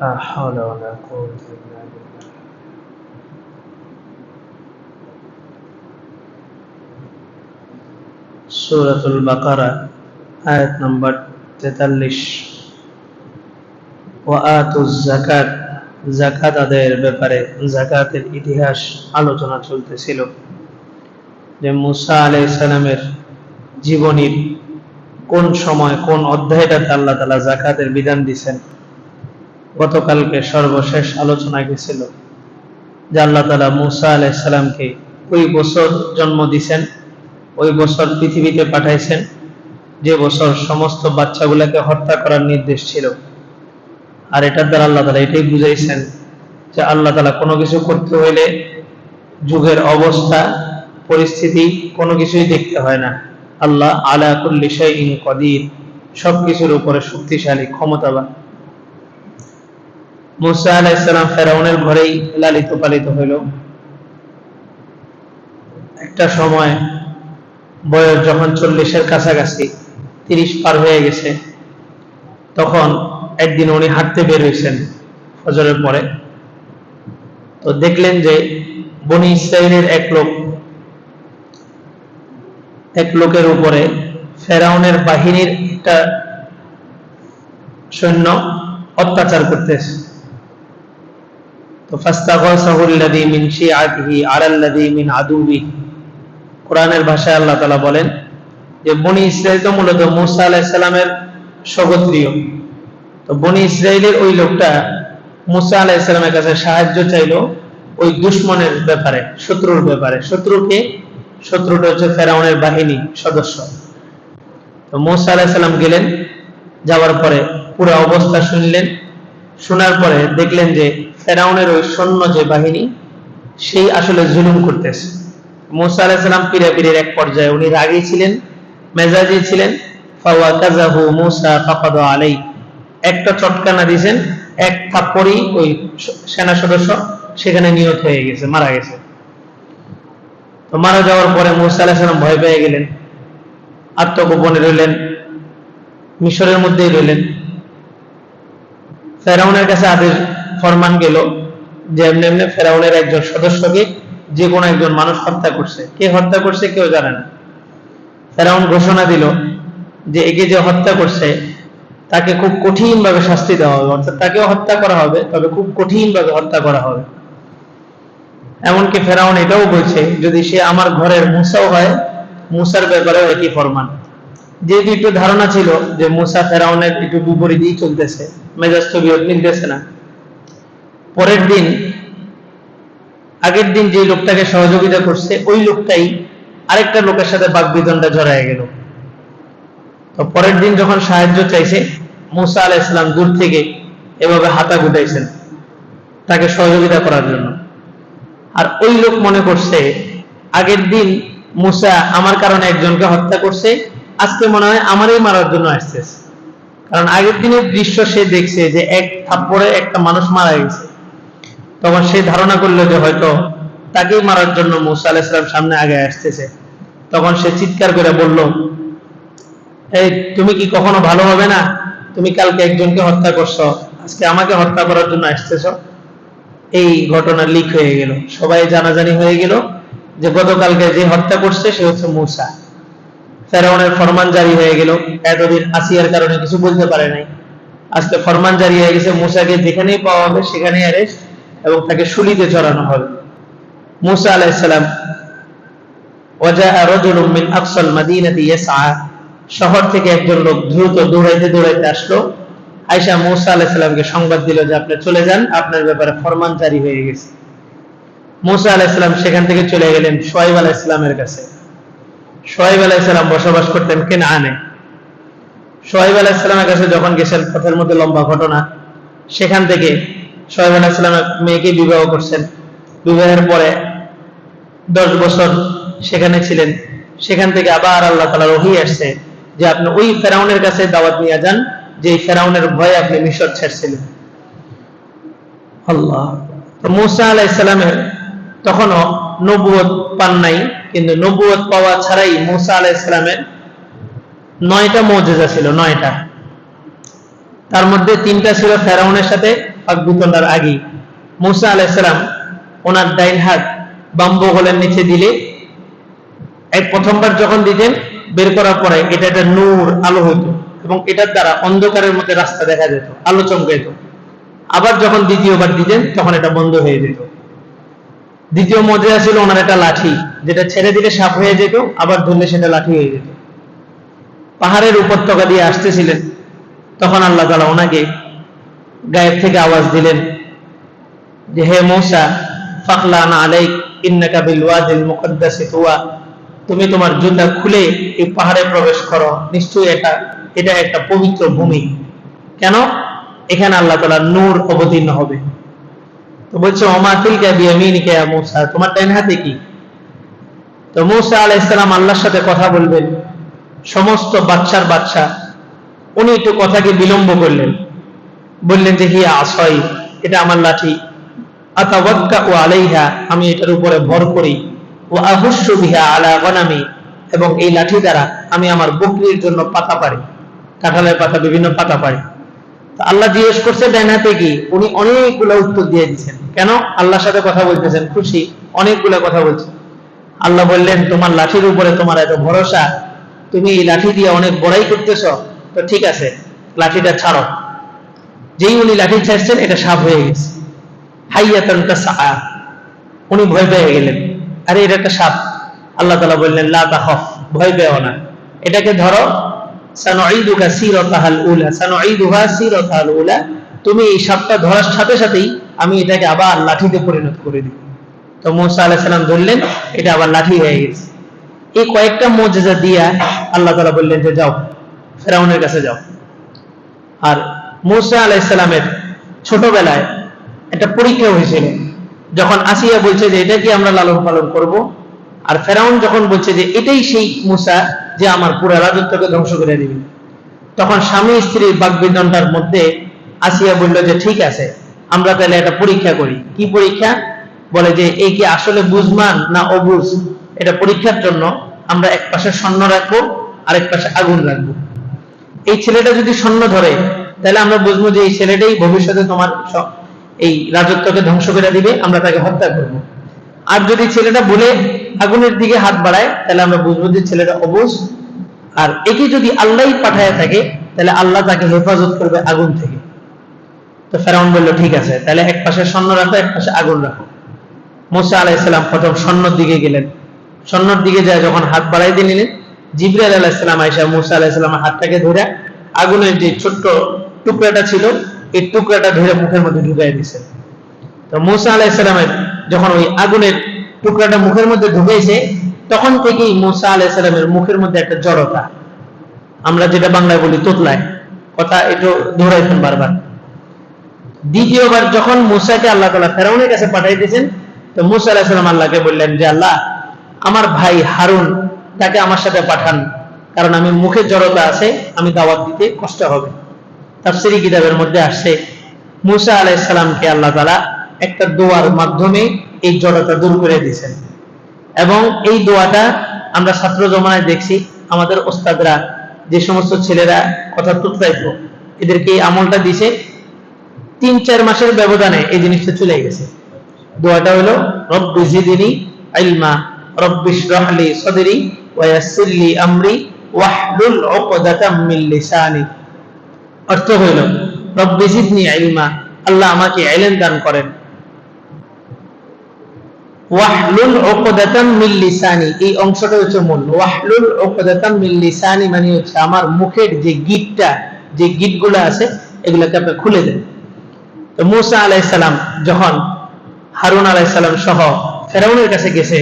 لا حول ولا قوة إلا بالله সুরাতুল বাকারা আয়াত নাম্বার তেতাল্লিশ ওয়াতুজ জাকাত জাকাত আদায়ের ব্যাপারে জাকাতের ইতিহাস আলোচনা চলতেছিল যে মুসা আলাইহিস সালামের জীবনীর কোন সময় কোন অধ্যায়টাতে আল্লাহ তালা জাকাতের বিধান দিছেন গতকালকে সর্বশেষ আলোচনা গেছিল যে আল্লাহ তালা মুসা আলাইসাল্লামকে ওই বছর জন্ম দিছেন, ওই বছর পৃথিবীতে পাঠাইছেন, যে বছর সমস্ত বাচ্চাগুলোকে হত্যা করার নির্দেশ ছিল। আর এটার দ্বারা আল্লাহ তালা এটাই বুঝাইছেন যে আল্লাহ তালা কোনো কিছু করতে হইলে যুগের অবস্থা, পরিস্থিতি কোনো কিছুই দেখতে হয় না। আল্লাহ আলা শাইইন কদির, সবকিছুর উপরে শক্তিশালী, ক্ষমতাবান। মুসা আলাইসালাম ফেরাউনের ঘরেই লালিত পালিত হইল। একটা সময় বয়স যখন চল্লিশের কাছাকাছি, তিরিশ পার হয়ে গেছে, তখন একদিন উনি হাঁটতে বের হয়েছেন ফজরের পরে। তো দেখলেন যে বনি এক লোক, এক লোকের উপরে ফেরাউনের বাহিনীর একটা সৈন্য অত্যাচার করতেছে। তো ফাস্তাগসাহুল্লাযী মিন শিআতিহি মিন কোরআনের ভাষায় আল্লাহ তাআলা বলেন যে, বনি ইসরাইল তো মূলত মুসা আলাইহিস সালামের স্বগোত্রীয়। তো বনি ইসরাইলের ওই লোকটা মুসা আলাইহিস সালামের কাছে সাহায্য চাইলো ওই দুশ্মনের ব্যাপারে, শত্রুর ব্যাপারে। শত্রুকে শত্রুটা হচ্ছে ফেরাউনের বাহিনী সদস্য। তো মুসা আলাইহিস সালাম গেলেন, যাওয়ার পরে পুরো অবস্থা শুনলেন। শোনার পরে দেখলেন যে ফেরাউনের ওই সৈন্য যে বাহিনী, সেই আসলে জুলুম করতেছে। মুসা আলাইসালাম পিড়ে পিড়ের এক পর্যায়ে উনি রাগী ছিলেন, মেজাজি ছিলেন। ফাওয়াকাজাহু মুসা ফাকাদ আলাই একটা চটকানা দিয়েছেন এক থাপ্পড়ই ওই সেনা সদস্য সেখানে নিহত হয়ে গেছে, মারা গেছে। তো মারা যাওয়ার পরে মুসা আলাইসালাম ভয় পেয়ে গেলেন, আত্মগোপনে রইলেন, মিশরের মধ্যেই রইলেন। ফেরাউনের কাছে আদেশ, ফরমান গেল যে এমনি এমনি ফেরাউনের একজন সদস্যকে যে কোনো একজন মানুষ হত্যা করছে। কে হত্যা করছে কেউ জানে না। ফেরাউন ঘোষণা দিল যে একে যে হত্যা করছে, তাকে খুব কঠিন ভাবে শাস্তি দেওয়া হবে। অর্থাৎ তাকেও হত্যা করা হবে, তবে খুব কঠিন ভাবে হত্যা করা হবে। এমনকি ফেরাউন এটাও বলছে, যদি সে আমার ঘরের মুসাও হয় মুসার ব্যাপারেও একই ফরমান। যেহেতু একটু ধারণা ছিল যে মুসা ফেরাউনের একটু বিপরীতই চলতেছে, মেজাজ তো মিলতেছে না। পরের দিন, আগের দিন যে লোকটাকে সহযোগিতা করছে, ওই লোকটাই আরেকটা লোকের সাথে বাগবিদণ্ডা জড়ায় গেল। তো পরের দিন যখন সাহায্য চাইছে, মুসা আলাহ ইসলাম দূর থেকে এভাবে হাতা গুটাইছেন তাকে সহযোগিতা করার জন্য। আর ওই লোক মনে করছে, আগের দিন মুসা আমার কারণে একজনকে হত্যা করছে আজকে মনে হয় আমারই মারার জন্য আসতেছে কারণ আগের দিনের দৃশ্য সে দেখছে যে এক থাপ্পড়ে একটা মানুষ মারা গেছে। তখন সে ধারণা করল যে হয়তো তাকেই মারার জন্য মুসা আলাইসলাম সামনে আগে আসতেছে। তখন সে চিৎকার করে বলল, এই, তুমি কি কখনো ভালো হবে না? তুমি কালকে একজনকে হত্যা করছ, আজকে আমাকে হত্যা করার জন্য আসতেছ? এই ঘটনা লিক হয়ে গেল। সবাই জানাজানি হয়ে গেল যে গতকালকে যে হত্যা করছে সে হচ্ছে মুসা। ফেরাউনের ফরমান জারি হয়ে গেল। এতদিন আসিয়ার কারণে কিছু বলতে পারে নাই। আজকে ফরমান জারি হয়ে গেছে, মুসাকে যেখানেই পাওয়া হবে সেখানেই অ্যারেস্ট এবং তাকে শুলিতে চড়ানো হবে। মুসা আলাইসালাম শহর থেকে একজন লোক দ্রুত দৌড়াইতে দৌড়াইতে আসলো। আয়সা মুসা আলাইসালামকে সংবাদ দিল যে, আপনি চলে যান, আপনার ব্যাপারে ফরমান জারি হয়ে গেছে। মুসা আলাইসালাম সেখান থেকে চলে গেলেন সোয়াইব আলাইসালামের কাছে। সোহাইব আলাইসালাম বসবাস করতেন কেন আনে সোহাইব আলাইসালামের কাছে যখন গেছেন পথের মধ্যে লম্বা ঘটনা, সেখান থেকে সোহাইব আলাইসালামের মেয়েকে বিবাহ করছেন। বিবাহের পরে দশ বছর সেখানে ছিলেন। সেখান থেকে আবার আল্লাহ তালা রহি আসছে যে আপনি ওই ফেরাউনের কাছে দাওয়াত নিয়ে যান যে ফেরাউনের ভয়ে আপনি মিশর ছেড়ছিলেন। আল্লাহ। মুসা আলাইসালামের তখনও নবুয়ত পান নাই, কিন্তু নবুয়ত পাওয়া ছাড়াই মুসা আলাহ ইসলামের নয়টা মৌজেজা ছিল, নয়টা। তার মধ্যে তিনটা ছিল ফেরাউনের সাথে পাকবিতণ্ডার আগে মুসা আলাইসালাম ওনার ডাইন হাত বাম্বু গোলের নিচে দিলে এক প্রথমবার যখন দিতেন, বের করার পরে এটা একটা নূর আলো হইতো এবং এটার দ্বারা অন্ধকারের মধ্যে রাস্তা দেখা যেত, আলো চমকে যেত আবার যখন দ্বিতীয়বার দিতেন, তখন এটা বন্ধ হয়ে যেত। দ্বিতীয় মজা ছিল ওনার একটা লাঠি, যেটা ছেড়ে দিলে সাপ হয়ে যেত, আবার ধরলে সেটা লাঠি হয়ে যেত। পাহাড়ের উপত্যকা দিয়ে আসতেছিলেন। তখন আল্লাহ তালা ওনাকে গায়েব থেকে আওয়াজ দিলেন যে, হে মৌসা ফাকলান আলাইক, ইন্নাকা বিল ওয়াদিল মুকদ্দাসি তুয়া। তুমি তোমার জুতা খুলে এই পাহাড়ে প্রবেশ করো। নিশ্চয়ই এটা এটা একটা পবিত্র ভূমি। কেন? এখানে আল্লাহ তালা নূর অবতীর্ণ হবে। তো বলছে অমাতিল কে বিয়ামিনিকে মৌসা? তোমার ডাইন হাতে কি? তো মৌসা আলাহ ইসলাম আল্লাহর সাথে কথা বলবেন। সমস্ত বাচ্চার বাচ্চা, উনি একটু কথাকে বিলম্ব করলেন। বললেন যে, হিয়া আসয় এটা আমার লাঠি। আতাওয়াক্কা ও আলাইহা, আমি এটার উপরে ভর করি। ও আহুস্য বিহা আলা গনামি, এবং এই লাঠি দ্বারা আমি আমার বকরির জন্য পাতা পারি কাঁঠালের পাতা, বিভিন্ন পাতা পারি আল্লাহ জিজ্ঞেস করছে হাতে কি? উনি অনেকগুলো উত্তর দিয়ে দিচ্ছেন কেন? আল্লাহর সাথে কথা বলতেছেন। খুশি। অনেকগুলো কথা বলছেন। আল্লাহ বললেন, তোমার লাঠির উপরে তোমার এত ভরসা। তুমি এই লাঠি দিয়ে অনেক বড়াই করতেছ। তো ঠিক আছে, লাঠিটা ছাড়ো। যেই উনি লাঠি ছাড়ছেন, এটা সাপ হয়ে গেছে। হাইয়াতনটা সাহা উনি ভয় পেয়ে গেলেন। আরে, এটা একটা সাপ। আল্লাহ তালা বললেন, লা তাহফ ভয় পেও না। এটাকে ধরো সানুঈদুকা সিরাতাহাল উলা, সানুঈদুহা সিরাতাহাল উলা। তুমি এই সাপটা ধরার সাথে সাথেই আমি এটাকে আবার লাঠিতে পরিণত করে দিব তো মুসা আলাইহিস সালাম ধরলেন, এটা আবার লাঠি হয়ে গেছে। এই কয়েকটা মুজিজা দিয়া আল্লাহ তাআলা বললেন যে যাও, ফেরাউনের কাছে যাও। আর মুসা আলাইহিস সালামের ছোটবেলায় একটা পরীক্ষা হয়েছিল, যখন আসিয়া বলছে যে এটা কি আমরা লালন পালন করব? আর ফেরাউন যখন বলছে যে, এটাই সেই মুসা যে আমার পুরো রাজত্বকে ধ্বংস করে দিবে। তখন স্বামী স্ত্রীর বাগবিদনটার মধ্যে আসিয়া বলল যে, ঠিক আছে, আমরা তাহলে একটা পরীক্ষা করি। কি পরীক্ষা? বলে যে, এই কি আসলে বুঝমান না অবুঝ? এটা পরীক্ষার জন্য আমরা এক পাশে স্বর্ণ রাখব, আরেক পাশে আগুন রাখব। এই ছেলেটা যদি স্বর্ণ ধরে, তাহলে আমরা বুঝব যে এই ছেলেটাই ভবিষ্যতে তোমার এই রাজত্বকে ধ্বংস করে দিবে, আমরা তাকে হত্যা করব। আর যদি ছেলেটা বলে আগুনের দিকে হাত বাড়ায়, তাহলে আমরা বুঝব যে ছেলেটা অবুঝ আর একে যদি আল্লাহ পাঠায় থাকে, তাহলে আল্লাহ তাকে হেফাজত করবে আগুন থেকে। তো ফেরাউন বলল, ঠিক আছে, তাহলে এক পাশে স্বর্ণ রাখো, এক পাশে আগুন রাখো। মুসা আলাইসাল্লাম প্রথম স্বর্ণর দিকে গেলেন। স্বর্ণর দিকে যায় যখন হাত বাড়াই দিয়ে নিলেন, জিবরাইল আলাইসাল্লাম আইসা মুসা আলাইসাল্লামের হাতটাকে ধরে আগুনের যে ছোট্ট টুকরাটা ছিল, এই টুকরাটা ধরে মুখের মধ্যে ঢুকাই দিছে। তো মুসা আলাইসাল্লামের যখন ওই আগুনের টুকরাটা মুখের মধ্যে ঢুকেছে, তখন থেকেই মুসা আলাইসাল্লামের মুখের মধ্যে একটা জড়তা। আমরা যেটা বাংলায় বলি তোতলায়। কথা একটু ধরাইতেন বারবার। দ্বিতীয়বার যখন মুসাকে আল্লাহ তালা ফেরাউনের কাছে পাঠাইতেছেন, তো মুসা আলাহিসাল্লাম আল্লাহকে বললেন যে, আল্লাহ, আমার ভাই হারুন তাকে আমার সাথে পাঠান। কারণ আমি মুখে জড়তা আছে, আমি দাওয়াত দিতে কষ্ট হবে। তার তাফসিরি কিতাবের মধ্যে আসছে, মুসা আলাইসাল্লামকে আল্লাহ তালা একটা দোয়ার মাধ্যমে এই জড়তা দূর করে দিয়েছেন। এবং এই দোয়াটা আমরা ছাত্র জমানায় দেখছি, আমাদের ওস্তাদরা, যে সমস্ত ছেলেরা কথা তুতলাইতো এদেরকে এই আমলটা দিছে তিন চার মাসের ব্যবধানে এই জিনিসটা চলে গেছে। দোয়াটা হলো, রব্বি জিদিনি ইলমা রব্বি ইশরাহলি সাদরি ওয়া ইয়াসসির লি আমরি ওয়াহলুল উকদাতাম মিন লিসানি। অর্থ হইল রব্বি জিদনি ইলমা আল্লাহ আমাকে ইলম দান করেন। ওয়াহলুল উকদাতাম মিন লিসানি, এই অংশটা হচ্ছে মূল। ওয়াহলুল উকদাতাম মিন লিসানি মানে হচ্ছে আমার মুখের যে গিটটা, যে গিটগুলো আছে, এগুলোকে আপনি খুলে দেন। তো মুসা আলাইসালাম যখন, হারুন আলাইসালাম সহ ফেরাউনের কাছে গেছে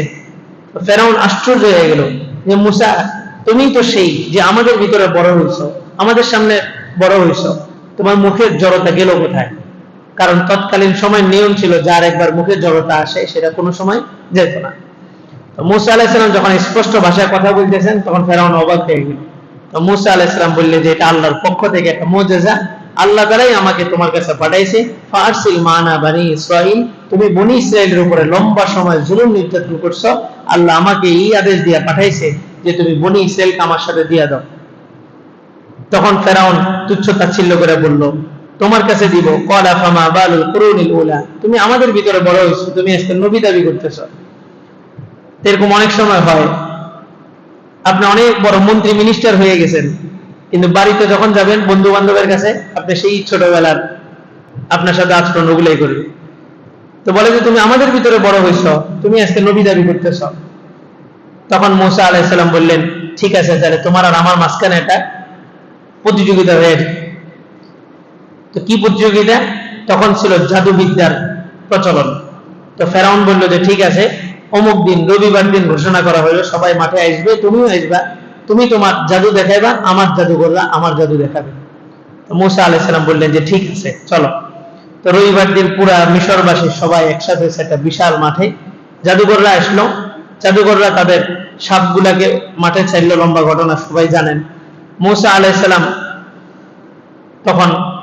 ফেরাউন আশ্চর্য হয়ে গেল যে, মুসা, তুমি তো সেই যে আমাদের ভিতরে বড় হইছ, আমাদের সামনে বড় হইছ, তোমার মুখের জড়তা গেল কোথায়? কারণ তৎকালীন সময় নিয়ম ছিল, যার একবার মুখের জড়তা আসে, সেটা কোনো সময় যেত না। যখন স্পষ্ট ভাষায় কথা বলতেছেন, তখন ফেরাউন অবাক হয়ে গেল। তো মুসা আলাইসালাম বললে যে, এটা আল্লাহর পক্ষ থেকে একটা আল্লাহ তারাই আমাকে তোমার কাছে পাঠাইছে। ফারসিল মানা বানি তুমি বনি ইসরায়েলের উপরে লম্বা সময় জুলুম নির্যাতন করছ। আল্লাহ আমাকে এই আদেশ দিয়া পাঠাইছে যে, তুমি বনি ইসরায়েলকে আমার সাথে দিয়া দাও। তখন ফেরাউন তুচ্ছ তাচ্ছিল্য করে বলল তোমার কাছে দিব। কলা ফামা বালুল কুরুনিল উলা। তুমি আমাদের ভিতরে বড় হয়েছো, তুমি আজকে নবী দাবি করতেছ। এরকম অনেক সময় হয়। আপনি অনেক বড় মন্ত্রী মিনিস্টার হয়ে গেছেন। কিন্তু বাড়িতে যখন যাবেন বন্ধু বান্ধবের কাছে, আপনি সেই ছোটবেলার আপনার সাথে আচরণ ওগুলাই করবে। তো বলে যে, তুমি আমাদের ভিতরে বড় হয়েছ, তুমি আজকে নবী দাবি করতেছ। তখন মোসা আলাইসাল্লাম বললেন, ঠিক আছে, তাহলে তোমার আর আমার মাঝখানে একটা প্রতিযোগিতা হয়ে তো কি প্রতিযোগিতা? তখন ছিল জাদুবিদ্যার প্রচলন। তো ফেরাউন বলল যে, ঠিক আছে, অমুক দিন, রবিবার দিন ঘোষণা করা হলো, সবাই মাঠে আসবে, তুমিও আসবা। তুমি তোমার জাদু দেখাইবা, আমার জাদু করলা আমার জাদু দেখাবে। তো মুসা আলাইসালাম বললেন যে, ঠিক আছে, চলো। তো রবিবার দিন পুরা মিশরবাসী সবাই একসাথে একটা বিশাল মাঠে জাদুঘররা আসলো। জাদুঘররা তাদের সাপগুলাকে মাঠে ছাড়লো, লম্বা ঘটনা সবাই জানেন। মুসা আলাইসালাম তখন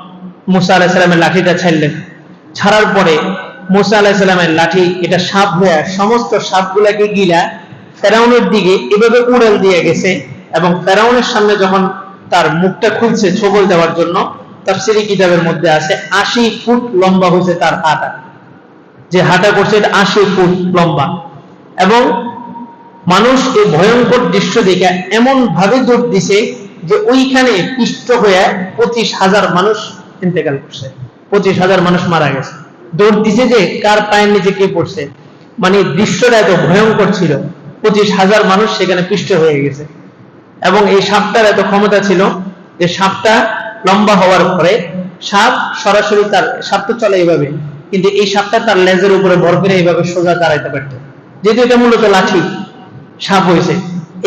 মুসা আলাহিসাল্লামের লাঠিটা ছাড়লেন। ছাড়ার পরে মুসা আলাহিসাল্লামের লাঠি, এটা সাপ হয়ে সমস্ত সাপগুলাকে গিলা ফেরাউনের দিকে এভাবে উড়াল দিয়ে গেছে এবং ফেরাউনের সামনে যখন তার মুখটা খুলছে ছবল দেওয়ার জন্য তাফসিরি কিতাবের মধ্যে আছে, আশি ফুট লম্বা হয়েছে তার হাঁটা। যে হাঁটা করছে এটা আশি ফুট লম্বা। এবং মানুষ এই ভয়ঙ্কর দৃশ্য দেখে এমন ভাবে দৌড় দিছে যে ওইখানে পিষ্ট হয়ে পঁচিশ হাজার মানুষ ইন্তেকাল করছে। পঁচিশ হাজার মানুষ মারা গেছে। দৌড় দিছে যে, কার পায়ের নিচে কে পড়ছে? মানে দৃশ্যটা এত ভয়ঙ্কর ছিল। পঁচিশ হাজার মানুষ সেখানে পিষ্ট হয়ে গেছে। এবং এই সাপটার এত ক্ষমতা ছিল যে, সাপটা লম্বা হওয়ার পরে সাপ সরাসরি তার, সাপ তো চলে এইভাবে, কিন্তু এই সাপটা তার লেজের উপরে ভর করে এইভাবে সোজা দাঁড়াইতে পারত। যেহেতু এটা মূলত লাঠি, সাপ হয়েছে,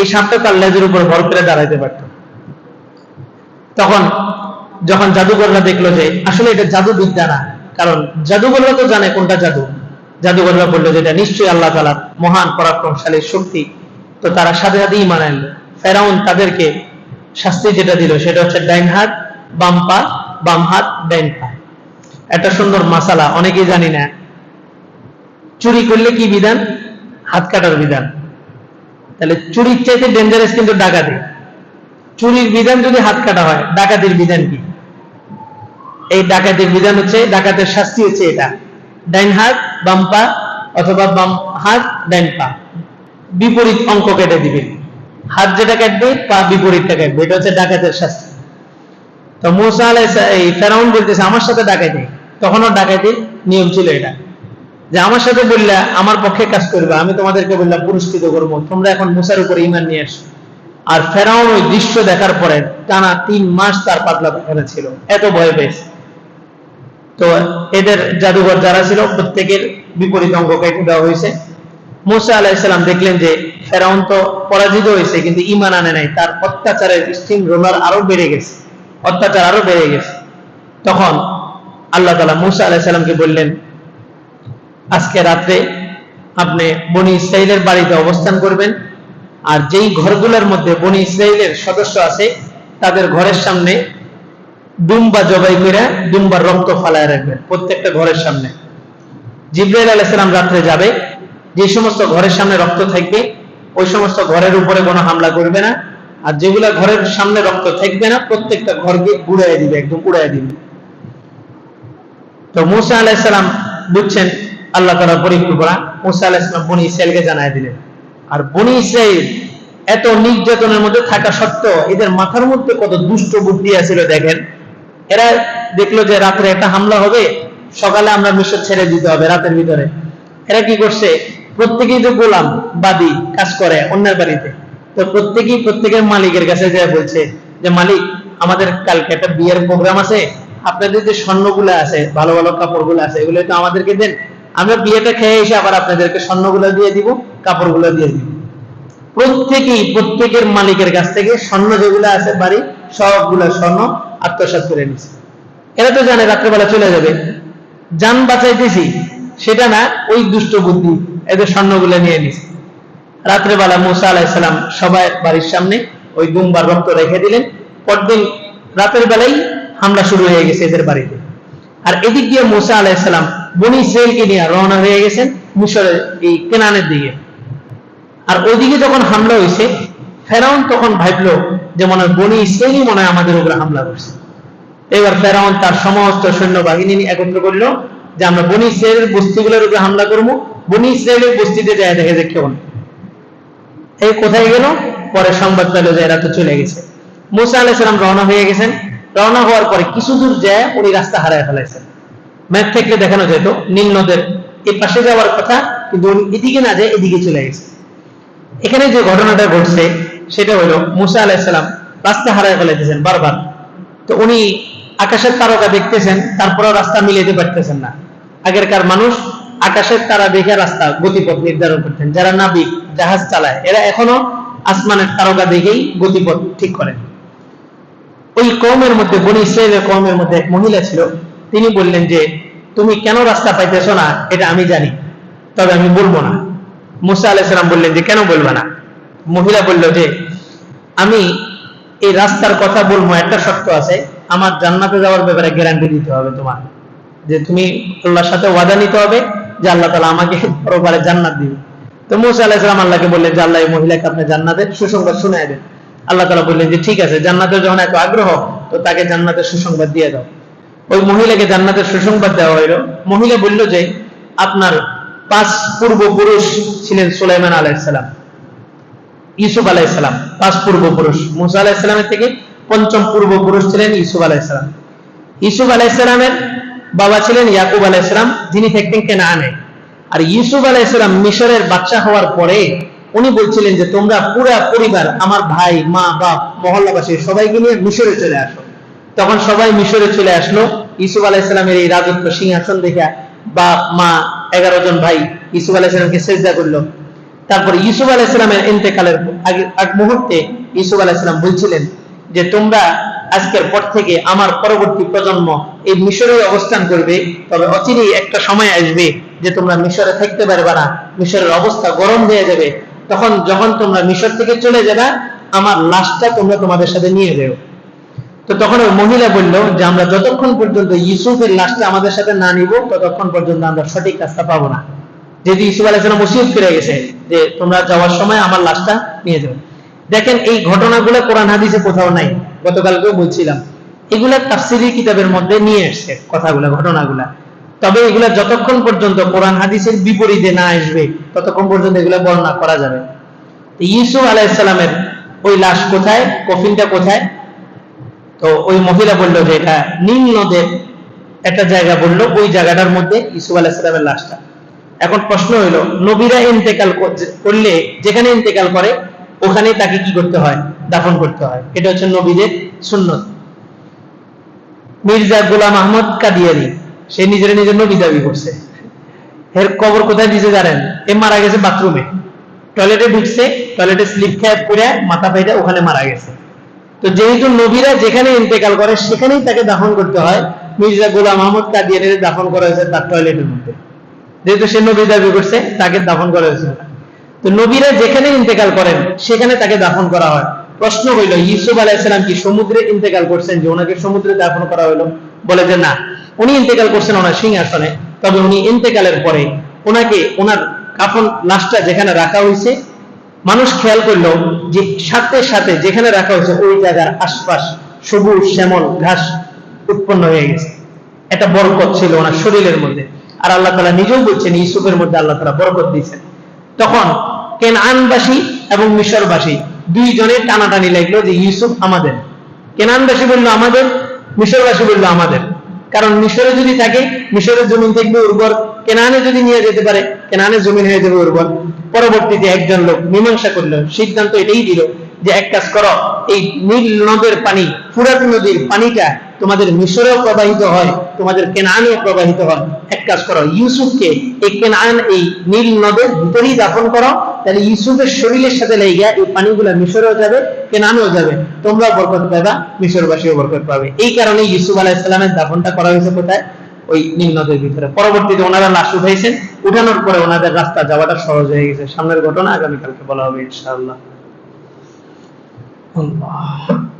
এই সাপটা তার লেজের উপরে ভর করে দাঁড়াইতে পারত। তখন যখন জাদুঘররা দেখল যে আসলে এটা জাদু বিদ্যা না, কারণ জাদুঘররা তো জানে কোনটা জাদু। জাদুঘররা বলল যে এটা নিশ্চয়ই আল্লাহ তালার মহান, পরাক্রমশালী, শক্তি। তো তারা সাথে সাথে ইমান ফেরাউন তাদেরকে শাস্তি যেটা দিল, সেটা হচ্ছে ডাইন হাত, বাম পা, বাম হাত, ডাইন পা। একটা সুন্দর মাসালা, অনেকেই জানি না। চুরি করলে কি বিধান? হাত কাটার বিধান। তাহলে চুরির চাইতে ডেঞ্জারাস কিন্তু ডাকাতি। চুরির বিধান যদি হাত কাটা হয়, ডাকাতির বিধান কি? এই ডাকাতির বিধান হচ্ছে, ডাকাতের শাস্তি হচ্ছে এটা। ডাইন হাত, বাম পা, অথবা বাম হাত, ডাইন পা। বিপরীত অঙ্ক কেটে দিবে। হাত যেটা কাটবে, পা বিপরীতটা কাটবে। এটা হচ্ছে ডাকাতের শাস্তি। তো মোসা এই ফেরাউন বলতেছে, আমার সাথে ডাকাতি তখনও ডাকাতির নিয়ম ছিল এটা। যে আমার সাথে বললে, আমার পক্ষে কাজ করবে, আমি তোমাদেরকে বললাম, পুরস্কৃত করব। তোমরা এখন মুসার উপর ইমান নিয়ে আসো। আর ফেরাউন ওই দৃশ্য দেখার পরে টানা তিন মাস তার পাতলা পায়খানা ছিল। এত ভয় পেয়েছে। তো এদের জাদুঘর যারা ছিল, প্রত্যেকের বিপরীত অঙ্ক কেটে দেওয়া হয়েছে। মোসা আলাহিসাল্লাম দেখলেন যে ফেরাউন তো পরাজিত হয়েছে, কিন্তু ইমান আনে নাই। তার অত্যাচারের স্টিম রোলার আরও বেড়ে গেছে। অত্যাচার আরও বেড়ে গেছে। তখন আল্লাহ তালা মুসা আলাহিসাল্লামকে বললেন, আজকে রাত্রে আপনি বনি ইসরাইলের বাড়িতে অবস্থান করবেন। আর যেই ঘরগুলোর মধ্যে বনি ইসরাইলের সদস্য আছে, তাদের ঘরের সামনে দুম্বা জবাই করে দুম্বার রক্ত ফালায় রাখবেন প্রত্যেকটা ঘরের সামনে। জিব্রাইল আলাইসালাম রাত্রে যাবে, যে সমস্ত ঘরের সামনে রক্ত থাকবে, ওই সমস্ত ঘরের উপরে কোনো হামলা করবে না, আর যেগুলা ঘরের সামনে রক্ত থাকবে না, প্রত্যেকটা ঘরকে উড়াই দিবে, একদম উড়াই দিবে। তো মুসা আলাইসালাম বুঝছেন, আল্লাহ তালা পরিকল্পনা, মুসা আলাইসালাম বনি ইসরায়েলকে জানাই দিলেন। আর বনি ইসরায়েল এত নির্যাতনের মধ্যে থাকা সত্ত্বেও এদের মাথার মধ্যে কত দুষ্ট বুদ্ধি আছিল দেখেন। এরা দেখল যে রাত্রে একটা হামলা হবে, সকালে আমরা মিশর ছেড়ে দিতে হবে রাতের ভিতরে। এরা কি করছে? প্রত্যেকেই তো গোলাম, বাদী, কাজ করে অন্যের বাড়িতে। তো প্রত্যেকেই প্রত্যেকের মালিকের কাছে যা বলছে যে, মালিক, আমাদের কালকে একটা বিয়ের প্রোগ্রাম আছে। আপনাদের যে স্বর্ণগুলো আছে, ভালো ভালো কাপড়গুলো আছে, এগুলো তো আমাদেরকে দেন। আমরা বিয়েটা খেয়ে এসে আবার আপনাদেরকে স্বর্ণগুলো দিয়ে দিব, কাপড়গুলো দিয়ে দিব। প্রত্যেকেই, প্রত্যেকের মালিকের কাছ থেকে স্বর্ণ যেগুলো আছে বাড়ি সবগুলো স্বর্ণ আত্মসাত করে নিছে। এরা তো জানে রাত্রেবেলা চলে যাবে। যান বাঁচাইতেছি, সেটা না, ওই দুষ্ট বুদ্ধি, এদের স্বর্ণগুলো নিয়ে নিছে। রাত্রেবেলা মুসা আলাহিসাল্লাম সবাই বাড়ির সামনে ওই দুমবার রক্ত রেখে দিলেন। পরদিন রাতের বেলায় হামলা শুরু হয়ে গেছে এদের বাড়িতে। আর এদিক দিয়ে মুসা আলাহিসাল্লাম বনি ইসরায়েলকে নিয়ে রওনা হয়ে গেছেন মিশরের এই কেনানের দিকে। আর ওইদিকে যখন হামলা হয়েছে, ফেরাউন তখন ভাবলো যে মনে হয় বনি ইসরায়েলই মনে হয় আমাদের উপরে হামলা করছে। এবার ফেরাউন তার সমস্ত সৈন্যবাহিনী নিয়ে একত্র করল যে আমরা বনি ইসরায়েলের বস্তিগুলোর উপরে হামলা করব। বনি ইসরায়েলের বস্তিতে যায়, দেখে যে কেউ এই কোথায় গেল? পরে সংবাদ পেল যে এরা তো চলে গেছে। মুসা আলাইসালাম রওনা হয়ে গেছেন। রওনা হওয়ার পরে কিছু দূর যায় উনি রাস্তা হারায় ফেলাইছেন ম্যাপ থেকে দেখানো যেত নীল নদের এই পাশে যাওয়ার কথা, কিন্তু এদিকে না যায় এদিকে চলে গেছে। এখানে যে ঘটনাটা ঘটছে, সেটা হলো মুসা আলাইসালাম রাস্তা হারায় ফেলাইতেছেন বারবার। তো উনি আকাশের তারকা দেখতেছেন, তারপরেও রাস্তা মিলাইতে পারতেছেন না। আগেরকার মানুষ আকাশের তারা দেখে রাস্তা, গতিপথ নির্ধারণ করতেন। যারা নাবিক, জাহাজ চালায়, এরা এখনও আসমানের তারকা দেখেই গতিপথ ঠিক করেন। ওই কমের মধ্যে, বনি ইসরায়েলের কমের মধ্যে এক মহিলা ছিল তিনি বললেন যে, তুমি কেন রাস্তা পাইতেছো না? এটা আমি জানি, তবে আমি বলব না। মুসা আলাইসালাম বললেন যে, কেন বলবা না? মহিলা বলল যে, আমি এই রাস্তার কথা বলব, একটা শর্ত আছে। আমার জান্নাতে যাওয়ার ব্যাপারে গ্যারান্টি দিতে হবে তোমার। যে তুমি আল্লাহর সাথে ওয়াদা নিতে হবে, যে আল্লাহ তালা আমাকে পরবারে জান্নাত দিবে। তো মুসা আলাইসালাম আল্লাহকে বললেন যে, আল্লাহ, এই মহিলাকে আপনি জান্নাতের সুসংবাদ শুনে দেন। আল্লাহ তালা বললেন যে, ঠিক আছে, জান্নাতের যখন এত আগ্রহ, তো তাকে জান্নাতের সুসংবাদ দিয়ে দাও। ওই মহিলাকে জান্নাতের সুসংবাদ দেওয়া হইল। মহিলা বলল যে, আপনার পাঁচ পূর্বপুরুষ ছিলেন সুলাইমান আলাইসালাম ইউসুফ আলাইসালাম পাঁচ পূর্বপুরুষ। মুসা আলাইসালামের থেকে পঞ্চম পূর্বপুরুষ ছিলেন ইউসুফ আলাইসালাম ইউসুফ আলাইসালামের বাবা ছিলেন ইয়াকুব আলাইসালাম যিনি থাকতেন কেনানে। আর ইউসুফ আলাইসালাম মিশরের বাচ্চা হওয়ার পরে উনি বলছিলেন যে, তোমরা পুরা পরিবার, আমার ভাই, মা, বাপ, মহল্লাবাসী, সবাইকে নিয়ে মিশরে চলে আসো। তখন সবাই মিশরে চলে আসলো। ইসুফ আলাইসালামের এই রাজত্ব সিংহাসন দেখে বাপ, মা, এগারো জন ভাই ইসুফ আলাইসালামকে সেজদা করল। তারপর ইসুফ আলাইসালামের ইন্তেকালের আগে, আগ মুহূর্তে ইসুফ আলাইসালাম বলছিলেন যে, তোমরা আজকের পর থেকে আমার পরবর্তী প্রজন্ম এই মিশরে অবস্থান করবে। তবে অচিরেই একটা সময় আসবে যে তোমরা মিশরে থাকতে পারবে না। মিশরের অবস্থা গরম হয়ে যাবে। তখন যখন তোমরা মিশর থেকে চলে যাবে, আমার লাশটা তোমরা তোমাদের সাথে নিয়ে যাও। তো তখন ওই মহিলা বলল যে, আমরা যতক্ষণ পর্যন্ত ইউসুফের লাশটা আমাদের সাথে না নিব, ততক্ষণ পর্যন্ত আমরা সঠিক রাস্তা পাবো না। যেহেতু ইউসুফ আলাইসালাম ওসিয়ত ফিরে গেছে যে, তোমরা যাওয়ার সময় আমার লাশটা নিয়ে যাবে দেখেন, এই ঘটনাগুলো কোরআন হাদিসে কোথাও নাই। গতকালকেও বলছিলাম। এগুলা তাফসিরি কিতাবের মধ্যে নিয়ে এসছে, কথাগুলা, ঘটনাগুলা। তবে এগুলা যতক্ষণ পর্যন্ত কোরআন হাদিসের বিপরীতে না আসবে, ততক্ষণ পর্যন্ত এগুলা বর্ণনা করা যাবে। ইউসুফ আলাইসালামের ওই লাশ কোথায়, কফিনটা কোথায়? তো ওই মহিলা বলল যে এটা নীল নদের একটা জায়গা বলল, ওই জায়গাটার মধ্যে ইসুফ আলাহিসামের লাশটা। এখন প্রশ্ন হইল, নবীরা ইন্তেকাল করলে, যেখানে ইন্তেকাল করে, ওখানে তাকে কি করতে হয়? দাফন করতে হয়। এটা হচ্ছে নবীদের সুন্নত। মির্জা গোলাম আহমদ কাদিয়ারি সে নিজের নিজের নবী দাবি করছে। এর কবর কোথায় দিছে জানেন? এ মারা গেছে বাথরুমে। টয়লেটে ঢুকছে, টয়লেটে স্লিপ খেয়ে পড়ে মাথা পাইটা ওখানে মারা গেছে। তো যেহেতু নবীরা যেখানে ইন্তেকাল করে, সেখানেই তাকে দাফন করতে হয়। মির্জা গোলাম আহমদ কাদিয়ানের দাফন করা হয়েছে তার টয়লেটের মধ্যে। যেহেতু সে নবী দাবি করছে, তাকে দাফন করা হয়েছে। তো নবীরা যেখানে ইন্তেকাল করেন, সেখানে তাকে দাফন করা হয়। প্রশ্ন হইল, ইউসুফ আলাইসালাম কি সমুদ্রে ইন্তেকাল করছেন যে ওনাকে সমুদ্রে দাফন করা হইল? বলে যে না। উনি ইন্তেকাল করছেন ওনার সিংহাসনে, তবে উনি ইন্তেকালের পরে ওনাকে, ওনার কাফন লাশটা যেখানে রাখা হয়েছে মানুষ খেয়াল করল যে সাথে সাথে যেখানে রাখা হয়েছে ওই জায়গার আশপাশ সবুজ, শ্যামল ঘাস উৎপন্ন হয়ে গেছে। একটা বরকত ছিল ওনার শরীরের মধ্যে। আর আল্লাহ তালা নিজেও বলছেন, ইউসুফের মধ্যে আল্লাহ তালা বরকত দিয়েছেন। তখন কেনআনবাসী এবং মিশরবাসী দুইজনের টানাটানি লাগল যে ইউসুফ আমাদের। কেনানবাসী বলল আমাদের, মিশরবাসী বলল আমাদের। কারণ মিশরে যদি থাকে, মিশরের জমিন থাকবে উর্বর, কেনানে যদি নিয়ে যেতে পারে, কেনানের জমিন হয়ে যাবে উর্বর। পরবর্তীতে একজন লোক মীমাংসা করল, সিদ্ধান্ত এটাই দিল যে এক কাজ করো, এই নীল নদের পানি ফুরাত নদীর পানিটা তোমাদের মিশরেও প্রবাহিত হয়, তোমাদের কেনানে প্রবাহিত হয়। এক কাজ করো, ইউসুফকে এই কেনান, এই নীল নদের ভিতরেই দাফন করো তাহলে ইউসুফের শরীরের সাথে লেগে এই পানিগুলো মিশরেও যাবে, কেনানেও যাবে। তোমরাও বরকত পাবা মিশরবাসীও বরকত পাবে। এই কারণে ইউসুফ আলাহ ইসলামের দাফনটা করা হয়েছে কোথায়? ওই নিম্নদের নদের ভিতরে। পরবর্তীতে ওনারা লাশ উঠাইছেন। উঠানোর পরে ওনাদের রাস্তা যাওয়াটা সহজ হয়ে গেছে। সামনের ঘটনা আগামীকালকে বলা হবে ইনশাআল্লাহ। আল্লাহ।